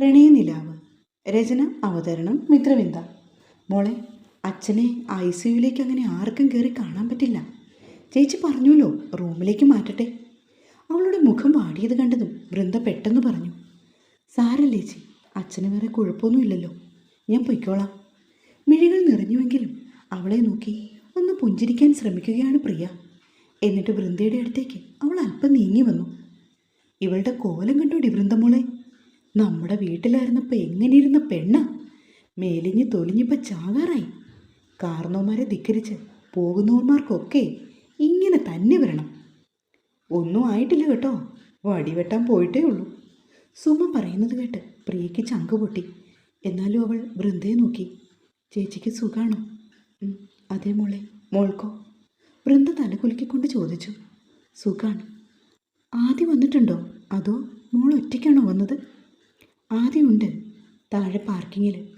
പ്രണയനിലാവ് രചന അവതരണം മിത്രവിന്ദ മോളെ അച്ഛനെ ഐ സിയുലേക്ക് അങ്ങനെ ആർക്കും കയറി കാണാൻ പറ്റില്ല. ചേച്ചി പറഞ്ഞല്ലോ റൂമിലേക്ക് മാറ്റട്ടെ. അവളുടെ മുഖം വാടിയത് കണ്ടതും വൃന്ദ പെട്ടെന്ന് പറഞ്ഞു. സാരല്ലേ ചേച്ചി അച്ഛന് വേറെ കുഴപ്പമൊന്നുമില്ലല്ലോ. ഞാൻ പൊയ്ക്കോളാം. മിഴികൾ നിറഞ്ഞുവെങ്കിലും അവളെ നോക്കി ഒന്ന് പുഞ്ചിരിക്കാൻ ശ്രമിക്കുകയാണ് പ്രിയ. എന്നിട്ട് വൃന്ദയുടെ അടുത്തേക്ക് അവൾ അല്പം നീങ്ങി വന്നു. ഇവളുടെ കോലം കണ്ടോടി വൃന്ദമോളെ നമ്മുടെ വീട്ടിലായിരുന്നപ്പോൾ എങ്ങനെയിരുന്ന പെണ്ണ? മേലിഞ്ഞ് തൊലിഞ്ഞിപ്പോൾ ചാകാറായി. കാർന്നോമാരെ ധിക്കരിച്ച് പോകുന്നവന്മാർക്കൊക്കെ ഇങ്ങനെ തന്നെ വരണം. ഒന്നും ആയിട്ടില്ല കേട്ടോ. വടിവെട്ടാൻ പോയിട്ടേ ഉള്ളൂ. സുമ പറയുന്നത് കേട്ട് പ്രിയയ്ക്ക് ചങ്ക് പൊട്ടി. എന്നാലും അവൾ വൃന്ദയെ നോക്കി. ചേച്ചിക്ക് സുഖാണോ? അതേ അതെ മോളെ. മോൾക്കോ? വൃന്ദ തലകുലുക്കിക്കൊണ്ട് ചോദിച്ചു. സുഖാണ്. ആദ്യം വന്നിട്ടുണ്ടോ? അതോ മോൾ ഒറ്റയ്ക്കാണോ വന്നത്? ആദ്യമുണ്ട് താഴെ പാർക്കിങ്ങിൽ.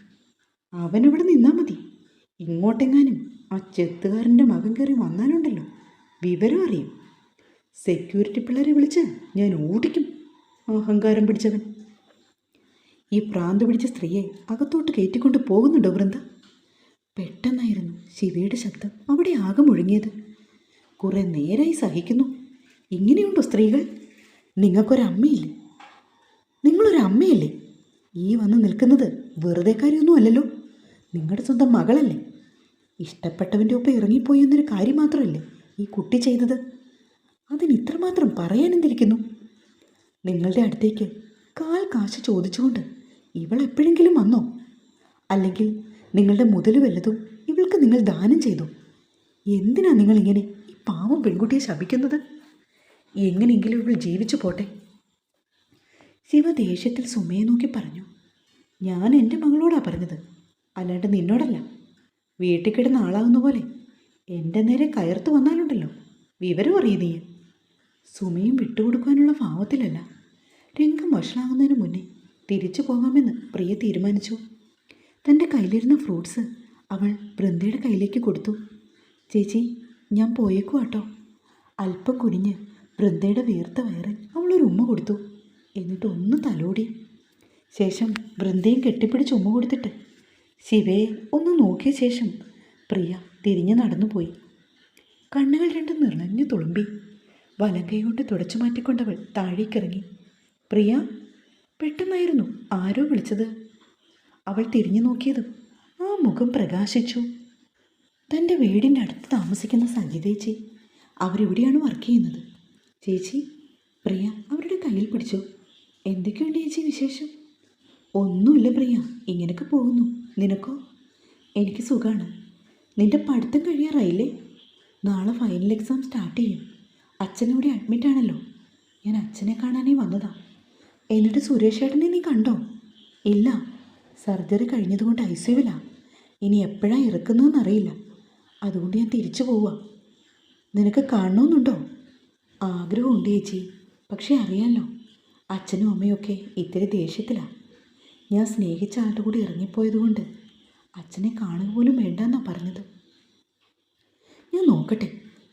അവനവിടെ നിന്നാൽ മതി. ഇങ്ങോട്ടെങ്ങാനും ആ ചെത്തുകാരന്റെ മകൻ കയറി വന്നാലുണ്ടല്ലോ. വിവരം അറിയും. സെക്യൂരിറ്റി പിള്ളേരെ വിളിച്ച് ഞാൻ ഓടിക്കും. അഹങ്കാരം പിടിച്ചവൻ. ഈ പ്രാന്ത് പിടിച്ച സ്ത്രീയെ അകത്തോട്ട് കയറ്റിക്കൊണ്ട് പോകുന്നുണ്ടോ വൃന്ദ? പെട്ടെന്നായിരുന്നു ശിവയുടെ ശബ്ദം അവിടെ ആകെ മുഴുങ്ങിയത്. കുറേ നേരായി സഹിക്കുന്നു. ഇങ്ങനെയുണ്ടോ സ്ത്രീകൾ? നിങ്ങൾക്കൊരമ്മയില്ലേ? നിങ്ങളൊരു അമ്മയല്ലേ ഈ വന്ന് നിൽക്കുന്നത് വെറുതെ കാര്യമൊന്നും അല്ലല്ലോ. നിങ്ങളുടെ സ്വന്തം മകളല്ലേ? ഇഷ്ടപ്പെട്ടവന്റെ ഒപ്പം ഇറങ്ങിപ്പോയി എന്നൊരു കാര്യം മാത്രമല്ലേ ഈ കുട്ടി ചെയ്തത്? അതിന് ഇത്രമാത്രം പറയാനെന്തിരിക്കുന്നു നിങ്ങളുടെ അടുത്തേക്ക് കാൽ കാശ് ചോദിച്ചുകൊണ്ട് ഇവൾ എപ്പോഴെങ്കിലും വന്നോ? അല്ലെങ്കിൽ നിങ്ങളുടെ മുതൽ വല്ലതും ഇവൾക്ക് നിങ്ങൾ ദാനം ചെയ്തു? എന്തിനാ നിങ്ങളിങ്ങനെ ഈ പാവം പെൺകുട്ടിയെ ശപിക്കുന്നത്? എങ്ങനെയെങ്കിലും ഇവൾ ജീവിച്ചു പോട്ടെ. ശിവ ദേഷ്യത്തിൽ സുമയെ നോക്കി പറഞ്ഞു ഞാൻ എന്റെ മകളോടാ പറഞ്ഞത്. അല്ലാണ്ട് നിന്നോടല്ല. വീട്ടിൽ കിടന്ന ആളാകുന്ന പോലെ എന്റെ നേരെ കയർത്ത് വന്നാലുണ്ടല്ലോ. വിവരം അറിയ നീ. സുമയും വിട്ടുകൊടുക്കാനുള്ള ഭാവത്തിലല്ല രംഗം വഷളാകുന്നതിന് മുന്നേ തിരിച്ചു പോകാമെന്ന് പ്രിയ തീരുമാനിച്ചു. തന്റെ കയ്യിലിരുന്ന ഫ്രൂട്ട്സ് അവൾ ബൃന്ദയുടെ കയ്യിലേക്ക് കൊടുത്തു. ചേച്ചി ഞാൻ പോയേക്കു കേട്ടോ അല്പം കുനിഞ്ഞ് വൃന്ദയുടെ വീർത്ത വയറിൽ അവളൊരു ഉമ്മ കൊടുത്തു. എന്നിട്ട് ഒന്ന് തലോടി. ശേഷം വൃന്ദയും കെട്ടിപ്പിടിച്ച് ഉമ്മ കൊടുത്തിട്ട് ശിവയെ ഒന്ന് നോക്കിയ ശേഷം പ്രിയ തിരിഞ്ഞു നടന്നുപോയി. കണ്ണുകൾ രണ്ടും നിറഞ്ഞു തുളുമ്പി. വലം കൈ കൊണ്ട് തുടച്ചു മാറ്റിക്കൊണ്ടവൾ താഴേക്കിറങ്ങി. പ്രിയ പെട്ടെന്നായിരുന്നു ആരോ വിളിച്ചത്. അവൾ തിരിഞ്ഞു നോക്കിയതും ആ മുഖം പ്രകാശിച്ചു. തന്റെ വീടിന്റെ അടുത്ത് താമസിക്കുന്ന സജിതേച്ചി അവരെവിടെയാണ് വർക്ക് ചെയ്യുന്നത്. ചേച്ചി പ്രിയ അവരുടെ കയ്യിൽ പിടിച്ചു. എന്തൊക്കെയുണ്ട് ചേച്ചി വിശേഷം? ഒന്നുമില്ല പ്രിയ. ഇങ്ങനെയൊക്കെ പോകുന്നു. നിനക്കോ? എനിക്ക് സുഖമാണ് നിന്റെ പഠിത്തം കഴിയാറായില്ലേ? നാളെ ഫൈനൽ എക്സാം സ്റ്റാർട്ട് ചെയ്യും. അച്ഛനിവിടെ അഡ്മിറ്റ് ആണല്ലോ. ഞാൻ അച്ഛനെ കാണാനേ വന്നതാ. എന്നിട്ട് സുരേഷ് ഏട്ടനെ നീ കണ്ടോ? ഇല്ല. സർജറി കഴിഞ്ഞതുകൊണ്ട് ഐ സിയുവിലാണ് ഇനി എപ്പോഴാണ് ഇറക്കുന്നതെന്ന് അറിയില്ല. അതുകൊണ്ട് ഞാൻ തിരിച്ചു പോവാ. നിനക്ക് കാണണമെന്നുണ്ടോ? ആഗ്രഹമുണ്ട് ചേച്ചി. പക്ഷേ അറിയാമല്ലോ അച്ഛനും അമ്മയൊക്കെ ഇത്തിരി ദേഷ്യത്തിലാണ് ഞാൻ സ്നേഹിച്ച ആളുടെ കൂടെ ഇറങ്ങിപ്പോയതുകൊണ്ട് അച്ഛനെ കാണുക പോലും വേണ്ട വേണ്ടെന്നാ പറഞ്ഞത്. ഞാൻ നോക്കട്ടെ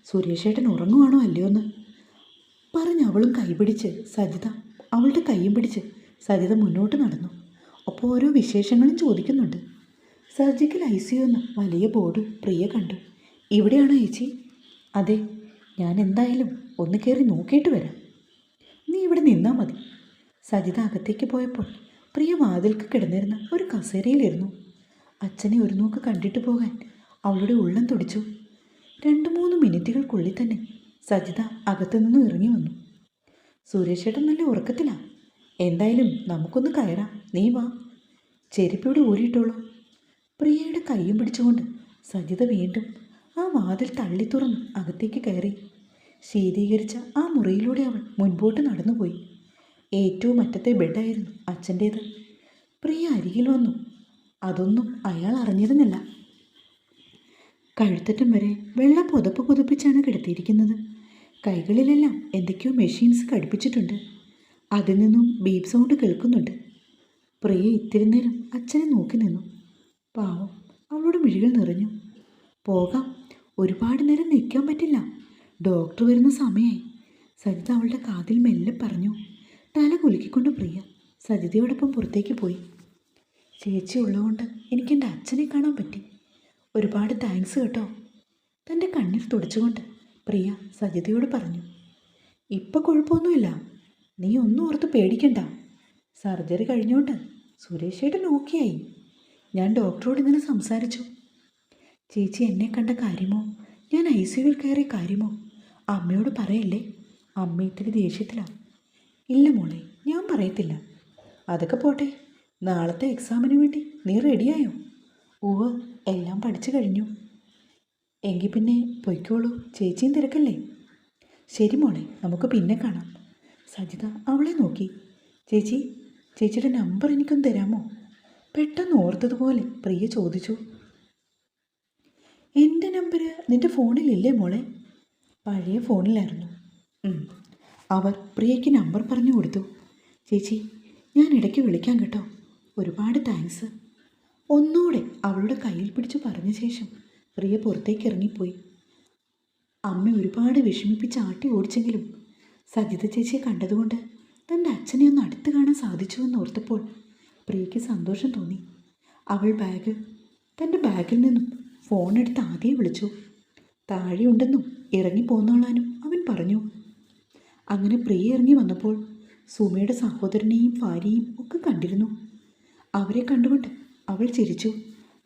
സുരേഷേട്ടൻ ഉറങ്ങുവാണോ അല്ലയോ എന്ന്. പറഞ്ഞ് അവളും കൈപിടിച്ച് സജിത അവളുടെ കൈയും പിടിച്ച് സജിത മുന്നോട്ട് നടന്നു. ഒപ്പം ഓരോ വിശേഷങ്ങളും ചോദിക്കുന്നുണ്ട്. സർജിക്കൽ ഐ സി എന്ന വലിയ ബോർഡ് പ്രിയ കണ്ടു. ഇവിടെയാണോ ചേച്ചി? അതെ ഞാൻ എന്തായാലും ഒന്ന് കയറി നോക്കിയിട്ട് വരാം. നീ ഇവിടെ നിന്നാൽ മതി. സജിത അകത്തേക്ക് പോയപ്പോൾ പ്രിയ വാതിൽക്ക് കിടന്നിരുന്ന ഒരു കസേരയിലിരുന്നു. അച്ഛനെ ഒരു നോക്ക് കണ്ടിട്ട് പോകാൻ അവളുടെ ഉള്ളം തുടിച്ചു. രണ്ട് മൂന്ന് മിനിറ്റുകൾക്കുള്ളിൽ തന്നെ സജിത അകത്തു നിന്ന് ഇറങ്ങി വന്നു. സുരേഷേട്ടൻ നല്ല ഉറക്കത്തിലാ. എന്തായാലും നമുക്കൊന്ന് കയറാം. നീ വാ. ചെരുപ്പിവിടെ ഊരിയിട്ടോളൂ. പ്രിയയുടെ കൈയും പിടിച്ചുകൊണ്ട് സജിത വീണ്ടും ആ വാതിൽ തള്ളി തുറന്ന് അകത്തേക്ക് കയറി. ശീതീകരിച്ച ആ മുറിയിലൂടെ അവൾ മുൻപോട്ട് നടന്നുപോയി. ഏറ്റവും അറ്റത്തെ ബെഡായിരുന്നു അച്ഛന്റേത്. പ്രിയ അരികിൽ വന്നു. അതൊന്നും അയാൾ അറിഞ്ഞിരുന്നില്ല. കഴുത്തറ്റം വരെ വെള്ള പുതപ്പ് പുതപ്പിച്ചാണ് കിടത്തിയിരിക്കുന്നത്. കൈകളിലെല്ലാം എന്തൊക്കെയോ മെഷീൻസ് ഘടിപ്പിച്ചിട്ടുണ്ട്. അതിൽ നിന്നും ബീപ് സൗണ്ട് കേൾക്കുന്നുണ്ട്. പ്രിയ ഇത്തിരി നേരം അച്ഛനെ നോക്കി നിന്നു. പാവം അവളുടെ മിഴികൾ നിറഞ്ഞു. പോകാം ഒരുപാട് നേരം നിൽക്കാൻ പറ്റില്ല. ഡോക്ടർ വരുന്ന സമയമായി സജിത അവളുടെ കാതിൽ മെല്ലെ പറഞ്ഞു തല കുലുക്കിക്കൊണ്ട് പ്രിയ സജിതയോടൊപ്പം പുറത്തേക്ക് പോയി. ചേച്ചി ഉള്ളതുകൊണ്ട് എനിക്ക് എന്റെ അച്ഛനെ കാണാൻ പറ്റി. ഒരുപാട് താങ്ക്സ് കേട്ടോ. തന്റെ കണ്ണിൽ തുടച്ചുകൊണ്ട് പ്രിയ സജിതയോട് പറഞ്ഞു ഇപ്പം കുഴപ്പമൊന്നുമില്ല. നീ ഒന്നും ഓർത്ത് പേടിക്കണ്ട. സർജറി കഴിഞ്ഞോണ്ട് സുരേഷേട്ടൻ ഓക്കെയായി ഞാൻ ഡോക്ടറോട് ഇങ്ങനെ സംസാരിച്ചു. ചേച്ചി എന്നെ കണ്ട കാര്യമോ? ഞാൻ ഐ സിയുവിൽ കയറിയ കാര്യമോ? അമ്മയോട് പറയല്ലേ? അമ്മ ഇത്തിരി ദേഷ്യത്തിലാണ് ഇല്ല മോളെ ഞാൻ പറയത്തില്ല. അതൊക്കെ പോട്ടെ നാളത്തെ എക്സാമിന് വേണ്ടി നീ റെഡിയായോ ഓ എല്ലാം പഠിച്ചു കഴിഞ്ഞു. എങ്കിൽ പിന്നെ പൊയ്ക്കോളൂ ചേച്ചിയും തിരക്കല്ലേ? ശരി മോളെ നമുക്ക് പിന്നെ കാണാം. സജിത അവളെ നോക്കി. ചേച്ചി ചേച്ചിയുടെ നമ്പർ എനിക്കൊന്ന് തരാമോ? പെട്ടെന്ന് ഓർത്തതുപോലെ പ്രിയ ചോദിച്ചു. എന്റെ നമ്പർ നിന്റെ ഫോണിലില്ലേ മോളെ? പഴയ ഫോണിലായിരുന്നു. അവർ പ്രിയയ്ക്ക് നമ്പർ പറഞ്ഞു കൊടുത്തു. ചേച്ചി ഞാൻ ഇടയ്ക്ക് വിളിക്കാം കേട്ടോ. ഒരുപാട് താങ്ക്സ്. ഒന്നുകൂടെ അവളുടെ കയ്യിൽ പിടിച്ച് പറഞ്ഞ ശേഷം പ്രിയ പുറത്തേക്ക് ഇറങ്ങിപ്പോയി. അമ്മ ഒരുപാട് വിഷമിപ്പിച്ച് ആട്ടി ഓടിച്ചെങ്കിലും സജിത ചേച്ചിയെ കണ്ടതുകൊണ്ട് തന്റെ അച്ഛനെ ഒന്ന് അടുത്ത് കാണാൻ സാധിച്ചുവെന്ന് ഓർത്തപ്പോൾ പ്രിയയ്ക്ക് സന്തോഷം തോന്നി. അവൾ ബാഗ് തന്റെ ബാഗിൽ നിന്നും ഫോണെടുത്ത് ആദ്യം വിളിച്ചു. താഴെയുണ്ടെന്നും ഇറങ്ങി പോന്നോളാനും അവൻ പറഞ്ഞു. അങ്ങനെ പ്രിയ ഇറങ്ങി വന്നപ്പോൾ സുമയുടെ സഹോദരനെയും ഭാര്യയും ഒക്കെ കണ്ടിരുന്നു. അവരെ കണ്ടുകൊണ്ട് അവൾ ചിരിച്ചു.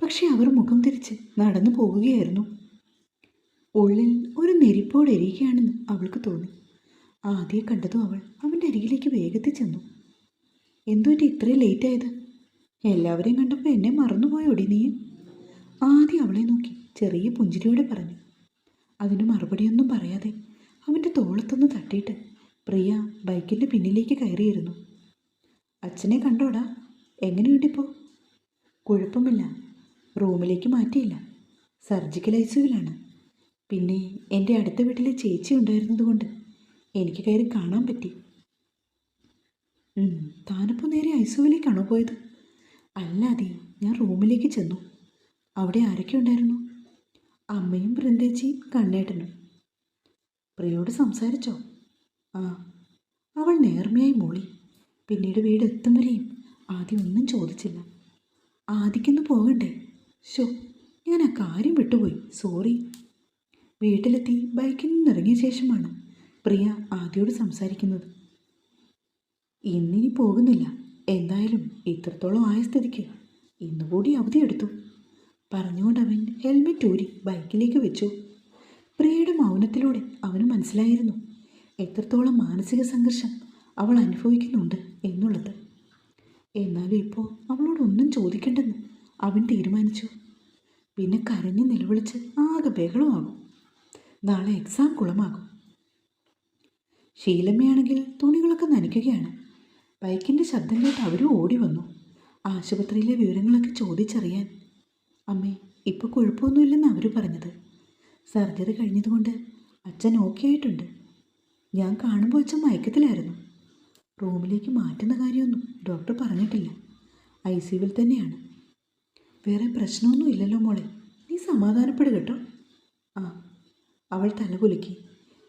പക്ഷെ അവർ മുഖം തിരിച്ച് നടന്നു പോവുകയായിരുന്നു ഉള്ളിൽ ഒരു നെരിപ്പോട് എരിയുകയാണെന്ന് അവൾക്ക് തോന്നി. ആദ്യം കണ്ടതും അവൾ അവന്റെ അരികിലേക്ക് വേഗത്തിൽ ചെന്നു. എന്തുപറ്റി ഇത്രയും ലേറ്റ് ആയത്? എല്ലാവരെയും കണ്ടപ്പോൾ എന്നെ മറന്നുപോയോടി നീ? ആദ്യം അവളെ നോക്കി ചെറിയ പുഞ്ചിരിയോടെ പറഞ്ഞു. അതിന് മറുപടിയൊന്നും പറയാതെ അവന്റെ തോളത്തൊന്ന് തട്ടിയിട്ട് പ്രിയ ബൈക്കിന്റെ പിന്നിലേക്ക് കയറിയിരുന്നു. അച്ഛനെ കണ്ടോടാ എങ്ങനെയുണ്ടിപ്പോൾ കുഴപ്പമില്ല റൂമിലേക്ക് മാറ്റിയില്ല. സർജിക്കൽ ഐസിയുവിലാണ് പിന്നെ എന്റെ അടുത്ത വീട്ടിലെ ചേച്ചി ഉണ്ടായിരുന്നതുകൊണ്ട് എനിക്ക് കയറി കാണാൻ പറ്റി. താനിപ്പോൾ നേരെ ഐസിയുവിലേക്കാണോ പോയത്? അല്ലാതെ ഞാൻ റൂമിലേക്ക് ചെന്നു. അവിടെ ആരൊക്കെ ഉണ്ടായിരുന്നു? അമ്മയും ബൃന്ദേച്ചിയും കണ്ണേട്ടനും. പ്രിയോട് സംസാരിച്ചോ? ആ അവൾ നേർമയായി മൂളി. പിന്നീട് വീട് എത്തും വരെയും ആദ്യം ഒന്നും ചോദിച്ചില്ല. ആദിക്കൊന്ന് പോകണ്ടേ? ഷോ ഞാൻ ആ കാര്യം വിട്ടുപോയി. സോറി. വീട്ടിലെത്തി ബൈക്കിൽ നിന്നിറങ്ങിയ ശേഷമാണ് പ്രിയ ആദ്യയോട് സംസാരിക്കുന്നത്. ഇന്നിനി പോകുന്നില്ല. എന്തായാലും ഇത്രത്തോളം ആയ സ്ഥിതിക്ക് ഇന്നുകൂടി അവധിയെടുത്തു പറഞ്ഞുകൊണ്ട് അവൻ ഹെൽമെറ്റ് ഊരി ബൈക്കിലേക്ക് വെച്ചു. പ്രിയയുടെ മൗനത്തിലൂടെ അവന് മനസ്സിലായിരുന്നു എത്രത്തോളം മാനസിക സംഘർഷം അവൾ അനുഭവിക്കുന്നുണ്ട് എന്നുള്ളത്. എന്നാലും ഇപ്പോൾ അവളോടൊന്നും ചോദിക്കണ്ടെന്ന് അവൻ തീരുമാനിച്ചു. പിന്നെ കരഞ്ഞ് നിലവിളിച്ച് ആകെ ബഹളമാകും. നാളെ എക്സാം കുളമാകും. ശീലമ്മയാണെങ്കിൽ തുണികളൊക്കെ നനയ്ക്കുകയാണ്. ബൈക്കിന്റെ ശബ്ദം കേട്ട് അവരും ഓടി വന്നു. ആശുപത്രിയിലെ വിവരങ്ങളൊക്കെ ചോദിച്ചറിയാൻ അമ്മേ ഇപ്പോൾ കുഴപ്പമൊന്നുമില്ലെന്ന് അവർ പറഞ്ഞത്. സർജറി കഴിഞ്ഞതുകൊണ്ട് അച്ഛൻ ഓക്കെ ആയിട്ടുണ്ട്. ഞാൻ കാണുമ്പോൾ അച്ഛൻ മയക്കത്തിലായിരുന്നു. റൂമിലേക്ക് മാറ്റുന്ന കാര്യമൊന്നും ഡോക്ടർ പറഞ്ഞിട്ടില്ല. ഐ സിയുവിൽ തന്നെയാണ്. വേറെ പ്രശ്നമൊന്നും ഇല്ലല്ലോ മോളെ. നീ സമാധാനപ്പെടുക കേട്ടോ. ആ അവൾ തലകുലുക്കി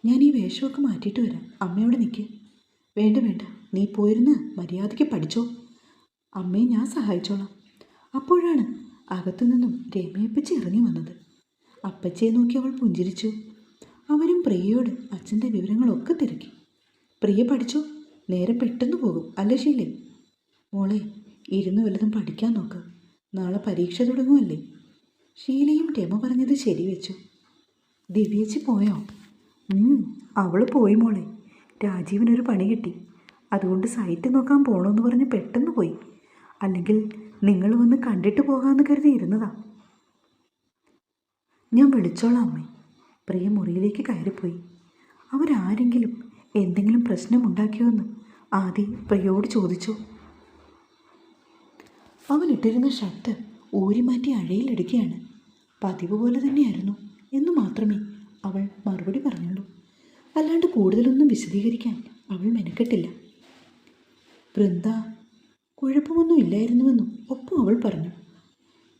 ഞാൻ ഈ വേഷമൊക്കെ മാറ്റിയിട്ട് വരാം. അമ്മയോട് നിൽക്ക് വേണ്ട വേണ്ട. നീ പോയിരുന്ന് മര്യാദയ്ക്ക് പഠിച്ചോ. അമ്മയെ ഞാൻ സഹായിച്ചോളാം. അപ്പോഴാണ് അകത്തു നിന്നും രമയപ്പച്ചി ഇറങ്ങി വന്നത്. അപ്പച്ചയെ നോക്കി അവൾ പുഞ്ചിരിച്ചു. അവരും പ്രിയയോട് അച്ഛന്റെ വിവരങ്ങളൊക്കെ തിരക്കി. പ്രിയ പഠിച്ചു? നേരെ പെട്ടെന്ന് പോകും അല്ലേ ശീലേ? മോളെ ഇരുന്ന് വല്ലതും പഠിക്കാൻ നോക്ക്. നാളെ പരീക്ഷ തുടങ്ങുമല്ലേ ഷീലയും രമ പറഞ്ഞത് ശരിവെച്ചു. ദിവ്യച്ചി പോയോ? അവൾ പോയി മോളെ. രാജീവിനൊരു പണി കിട്ടി. അതുകൊണ്ട് സൈറ്റ് നോക്കാൻ പോണമെന്ന് പറഞ്ഞ് പെട്ടെന്ന് പോയി. അല്ലെങ്കിൽ നിങ്ങൾ വന്ന് കണ്ടിട്ട് പോകാമെന്ന് കരുതി ഇരുന്നതാ. ഞാൻ വിളിച്ചോളാം അമ്മേ. പ്രിയ മുറിയിലേക്ക് കയറിപ്പോയി. അവരാരെങ്കിലും എന്തെങ്കിലും പ്രശ്നമുണ്ടാക്കിയോ എന്ന് ആദ്യം പ്രിയോട് ചോദിച്ചു. അവൻ ഇട്ടിരുന്ന ഷർട്ട് ഊരിമാറ്റി അഴയിലെടുക്കുകയാണ് പതിവ് പോലെ തന്നെയായിരുന്നു എന്ന് മാത്രമേ അവൾ മറുപടി പറഞ്ഞുള്ളൂ. അല്ലാണ്ട് കൂടുതലൊന്നും വിശദീകരിക്കാൻ അവൾ മെനക്കെട്ടില്ല. വൃന്ദ കുഴപ്പമൊന്നും ഇല്ലായിരുന്നുവെന്നും ഒപ്പം അവൾ പറഞ്ഞു.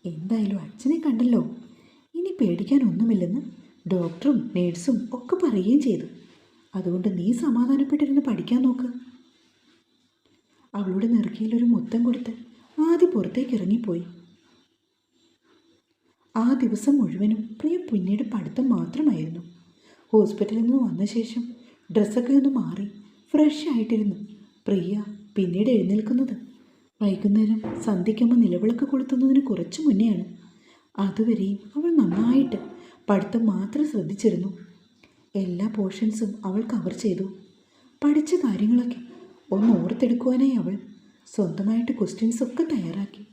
എന്തായാലും അച്ഛനെ കണ്ടല്ലോ. ഇനി പേടിക്കാനൊന്നുമില്ലെന്ന് ഡോക്ടറും നേഴ്സും ഒക്കെ പറയുകയും ചെയ്തു. അതുകൊണ്ട് നീ സമാധാനപ്പെട്ടിരുന്ന് പഠിക്കാൻ നോക്ക്. അവളുടെ നെറുക്കിയിലൊരു മുത്തം കൊടുത്ത് ആദ്യ പുറത്തേക്ക് ഇറങ്ങിപ്പോയി. ആ ദിവസം മുഴുവനും പ്രിയ പിന്നീട് പഠിത്തം മാത്രമായിരുന്നു. ഹോസ്പിറ്റലിൽ നിന്ന് വന്ന ശേഷം ഡ്രസ്സൊക്കെ ഒന്ന് മാറി ഫ്രഷ് ആയിട്ടിരുന്നു. പ്രിയ പിന്നീട് എഴുന്നേൽക്കുന്നത് വൈകുന്നേരം സന്ധ്യയ്ക്കുമ്പോൾ നിലവിളക്ക് കൊളുത്തുന്നതിന് കുറച്ചു മുന്നെയാണ്. അതുവരെയും അവൾ നന്നായിട്ട് പഠിത്തം മാത്രം ശ്രദ്ധിച്ചിരുന്നു. എല്ലാ പോർഷൻസും അവൾ കവർ ചെയ്തു. പഠിച്ച കാര്യങ്ങളൊക്കെ ഒന്ന് ഓർത്തെടുക്കുവാനായി അവൾ സ്വന്തമായിട്ട് ക്വസ്റ്റ്യൻസ് ഒക്കെ തയ്യാറാക്കി.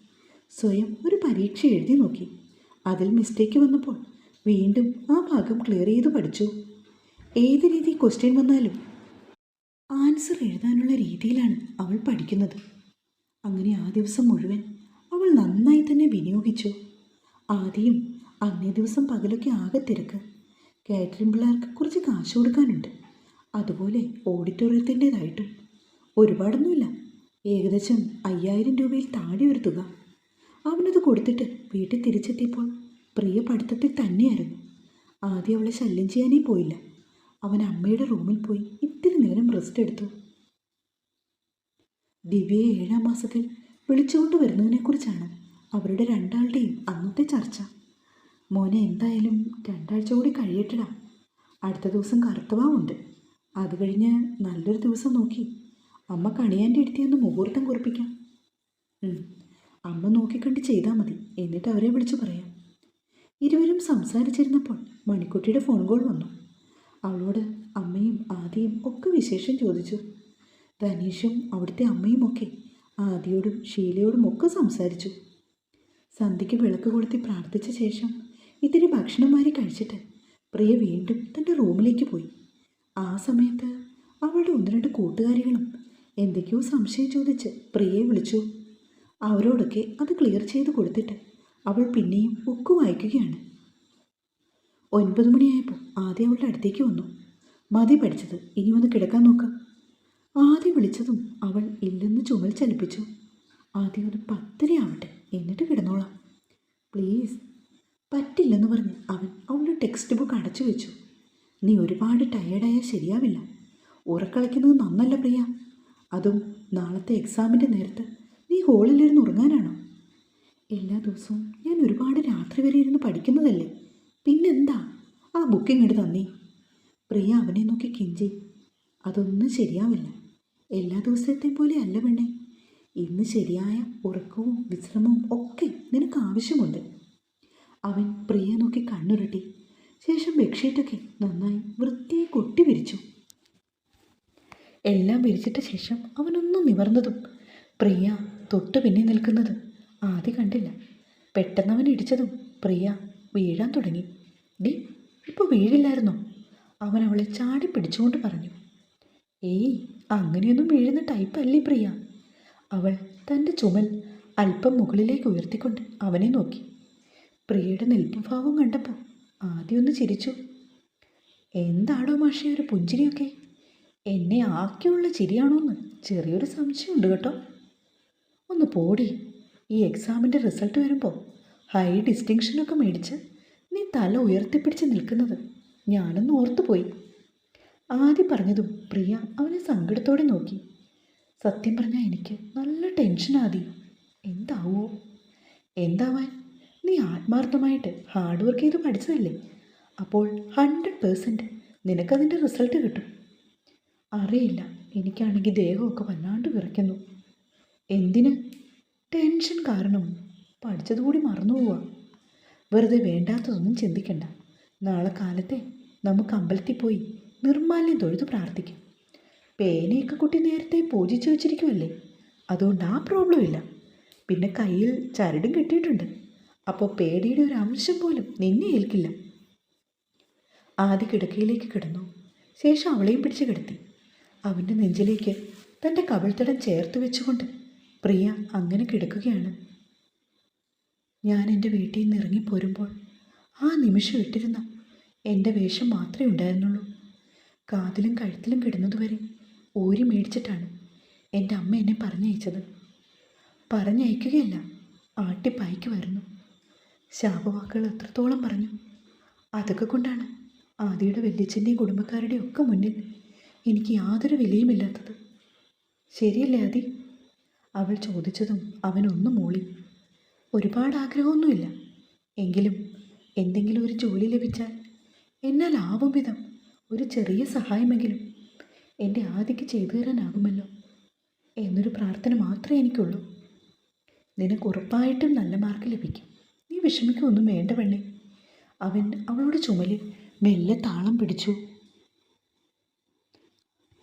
സ്വയം ഒരു പരീക്ഷ എഴുതി നോക്കി. അതിൽ മിസ്റ്റേക്ക് വന്നപ്പോൾ വീണ്ടും ആ ഭാഗം ക്ലിയർ ചെയ്ത് പഠിച്ചു. ഏത് രീതി ക്വസ്റ്റ്യൻ വന്നാലും ആൻസർ എഴുതാനുള്ള രീതിയിലാണ് അവൾ പഠിക്കുന്നത്. അങ്ങനെ ആ ദിവസം മുഴുവൻ അവൾ നന്നായി തന്നെ വിനിയോഗിച്ചു. ആദ്യം അന്നേ ദിവസം പകലൊക്കെ ആകെ തിരക്ക്. കാറ്ററിംഗ് പിള്ളേർക്ക് കുറച്ച് കാശ് കൊടുക്കാനുണ്ട്. അതുപോലെ ഓഡിറ്റോറിയത്തിന്റേതായിട്ടും ഒരുപാടൊന്നുമില്ല. ഏകദേശം അയ്യായിരം രൂപയിൽ താടി ഒരു തുക. അവനത് കൊടുത്തിട്ട് വീട്ടിൽ തിരിച്ചെത്തിയപ്പോൾ പ്രിയ പഠിത്തത്തിൽ തന്നെയായിരുന്നു. ആദ്യം അവളെ ശല്യം ചെയ്യാനേ പോയില്ല. അവൻ അമ്മയുടെ റൂമിൽ പോയി ഇത്തിരി നേരം റെസ്റ്റ് എടുത്തു. ദിവ്യയെ ഏഴാം മാസത്തിൽ വിളിച്ചുകൊണ്ട് വരുന്നതിനെക്കുറിച്ചാണ് അവരുടെ രണ്ടാളുടെയും അന്നത്തെ ചർച്ച. മോനെ എന്തായാലും രണ്ടാഴ്ച കൂടി കഴിയട്ടടാ. അടുത്ത ദിവസം കറുത്തവാവുണ്ട് അത് കഴിഞ്ഞ് നല്ലൊരു ദിവസം നോക്കി. അമ്മ കണിയാന്റെ അടുത്തിയൊന്ന് മുഹൂർത്തം കുറിപ്പിക്കാം. അമ്മ നോക്കിക്കണ്ട് ചെയ്താൽ മതി. എന്നിട്ട് അവരെ വിളിച്ചു പറയാം. ഇരുവരും സംസാരിച്ചിരുന്നപ്പോൾ മണിക്കുട്ടിയുടെ ഫോൺ കോൾ വന്നു. അവളോട് അമ്മയും ആദിയും ഒക്കെ വിശേഷം ചോദിച്ചു. ധനീഷും അവിടുത്തെ അമ്മയും ഒക്കെ ആദിയോടും ഷീലയോടും ഒക്കെ സംസാരിച്ചു. സന്ധ്യയ്ക്ക് വിളക്ക് കൊളുത്തി പ്രാർത്ഥിച്ച ശേഷം ഇത്തിരി ഭക്ഷണം മാറി കഴിച്ചിട്ട് പ്രിയ വീണ്ടും തന്റെ റൂമിലേക്ക് പോയി. ആ സമയത്ത് അവളുടെ ഒന്ന് രണ്ട് കൂട്ടുകാരികളും എന്തൊക്കെയോ സംശയം ചോദിച്ച് പ്രിയയെ വിളിച്ചു. അവരോടൊക്കെ അത് ക്ലിയർ ചെയ്ത് കൊടുത്തിട്ട് അവൾ പിന്നെയും ബുക്ക് വായിക്കുകയാണ്. ഒൻപത് മണിയായപ്പോൾ ആദ്യം അവളുടെ അടുത്തേക്ക് വന്നു. മതി പഠിച്ചത് ഇനി ഒന്ന് കിടക്കാൻ നോക്ക്. ആദ്യം വിളിച്ചതും അവൾ ഇല്ലെന്ന് ചുമൽ ചലിപ്പിച്ചു. ആദ്യം ഒരു പത്തരയാവട്ടെ എന്നിട്ട് കിടന്നോളാം. പ്ലീസ്. പറ്റില്ലെന്ന് പറഞ്ഞ് അവൻ അവളുടെ ടെക്സ്റ്റ് ബുക്ക് അടച്ചു വെച്ചു. നീ ഒരുപാട് ടയേർഡായാൽ ശരിയാവില്ല. ഉറക്കളയ്ക്കുന്നത് നന്നല്ല പ്രിയ. അതും നാളത്തെ എക്സാമിന്റെ നേരത്ത് നീ ഹോളിലിരുന്ന് ഉറങ്ങാനാണോ? എല്ലാ ദിവസവും ഞാൻ ഒരുപാട് രാത്രി വരെ ഇരുന്ന് പഠിക്കുന്നതല്ലേ? പിന്നെന്താ? ആ ബുക്കിങ്ങട് തന്നി തന്നേ പ്രിയ അവനെ നോക്കി കിഞ്ചി. അതൊന്നും ശരിയാവില്ല. എല്ലാ ദിവസത്തെയും പോലെ അല്ല പെണ്ണെ. ഇന്ന് ശരിയായ ഉറക്കവും വിശ്രമവും ഒക്കെ നിനക്ക് ആവശ്യമുണ്ട്. അവൻ പ്രിയ നോക്കി കണ്ണുരുട്ടി. ശേഷം ബെഡ്ഷീറ്റൊക്കെ നന്നായി വൃത്തിയായി കൊട്ടി വിരിച്ചു. എല്ലാം വിരിച്ചിട്ട ശേഷം അവനൊന്നും നിവർന്നതും. പ്രിയ തൊട്ട് പിന്നെ നിൽക്കുന്നത് ആദ്യം കണ്ടില്ല. പെട്ടെന്ന് അവൻ ഇടിച്ചതും പ്രിയ വീഴാൻ തുടങ്ങി. ഡി ഇപ്പോൾ വീഴില്ലായിരുന്നോ? അവൻ അവളെ ചാടി പിടിച്ചുകൊണ്ട് പറഞ്ഞു. ഏയ് അങ്ങനെയൊന്നും വീഴുന്ന ടൈപ്പല്ലേ പ്രിയ? അവൾ തന്റെ ചുമൽ അല്പം മുകളിലേക്ക് ഉയർത്തിക്കൊണ്ട് അവനെ നോക്കി. പ്രിയയുടെ നിൽപ്പുഭാവം കണ്ടപ്പോൾ ആദ്യമൊന്ന് ചിരിച്ചു. എന്താണോ മാഷെ ഒരു പുഞ്ചിരിയൊക്കെ? എന്നെ ആക്കിയുള്ള ചിരിയാണോന്ന് ചെറിയൊരു സംശയമുണ്ട് കേട്ടോ. ഒന്ന് പോടി ഈ എക്സാമിന്റെ റിസൾട്ട് വരുമ്പോൾ ഹൈ ഡിസ്റ്റിങ്ഷനൊക്കെ മേടിച്ച് നീ തല ഉയർത്തിപ്പിടിച്ച് നിൽക്കുന്നത് ഞാനൊന്ന് ഓർത്തുപോയി. ആദ്യം പറഞ്ഞതും പ്രിയ അവനെ സങ്കടത്തോടെ നോക്കി. സത്യം പറഞ്ഞാൽ എനിക്ക് നല്ല ടെൻഷനാദി എന്താവോ? എന്താവാൻ? നീ ആത്മാർത്ഥമായിട്ട് ഹാർഡ് വർക്ക് ചെയ്ത് പഠിച്ചതല്ലേ? അപ്പോൾ ഹൺഡ്രഡ് പേഴ്സന്റ് നിനക്കതിന്റെ റിസൾട്ട് കിട്ടും. അറിയില്ല എനിക്കാണെങ്കിൽ ദേഹമൊക്കെ വല്ലാണ്ട് വിറയ്ക്കുന്നു. എന്തിന്? ടെൻഷൻ കാരണം പഠിച്ചതുകൂടി മറന്നു പോവാ. വെറുതെ വേണ്ടാത്തതൊന്നും ചിന്തിക്കണ്ട. നാളെ കാലത്തെ നമുക്ക് അമ്പലത്തിൽ പോയി നിർമാല്യം തൊഴുത് പ്രാർത്ഥിക്കും. പേനയൊക്കെ കുട്ടി നേരത്തെ പൂജിച്ചു വെച്ചിരിക്കുമല്ലേ അതുകൊണ്ട് ആ പ്രോബ്ലം ഇല്ല. പിന്നെ കയ്യിൽ ചരടും കെട്ടിയിട്ടുണ്ട്. അപ്പോൾ പേടിയുടെ ഒരു അംശം പോലും നിന്നെ ഏൽക്കില്ല. ആദ്യ കിടക്കയിലേക്ക് കിടന്നു. ശേഷം അവളെയും പിടിച്ചു കിടത്തി. അവന്റെ നെഞ്ചിലേക്ക് തന്റെ കവിൾത്തടം ചേർത്ത് വെച്ചുകൊണ്ട് പ്രിയ അങ്ങനെ കിടക്കുകയാണ്. ഞാൻ എന്റെ വീട്ടിൽ നിന്ന് ഇറങ്ങിപ്പോരുമ്പോൾ ആ നിമിഷം ഇട്ടിരുന്ന എന്റെ വേഷം മാത്രമേ ഉണ്ടായിരുന്നുള്ളൂ. കാതിലും കഴുത്തിലും കിടന്നതുവരെ ഓരി മേടിച്ചിട്ടാണ് എന്റെ അമ്മ എന്നെ പറഞ്ഞയച്ചത്. പറഞ്ഞയക്കുകയല്ല വരുന്നു ശാപവാക്കുകൾ എത്രത്തോളം പറഞ്ഞു. അതൊക്കെ കൊണ്ടാണ് ആദിയുടെ വല്യച്ഛന്റെയും കുടുംബക്കാരുടെയും ഒക്കെ മുന്നിൽ എനിക്ക് യാതൊരു വിലയുമില്ലാത്തത്. ശരിയല്ലേ ആദി? അവൾ ചോദിച്ചതും അവനൊന്നും മൂളി. ഒരുപാട് ആഗ്രഹമൊന്നുമില്ല. എങ്കിലും എന്തെങ്കിലും ഒരു ജോലി ലഭിച്ചാൽ എന്നാൽ ആവും വിധം. ഒരു ചെറിയ സഹായമെങ്കിലും എന്റെ ആദിക്ക് ചെയ്തു തരാനാകുമല്ലോ എന്നൊരു പ്രാർത്ഥന മാത്രമേ എനിക്കുള്ളൂ. നിനക്ക് ഉറപ്പായിട്ടും നല്ല മാർക്ക് ലഭിക്കും. നീ വിഷമിക്കൊന്നും വേണ്ട പെണ്ണേ. അവൻ അവളുടെ ചുമലിൽ മെല്ലെ താളം പിടിച്ചു.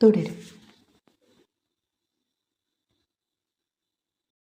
തുടരും.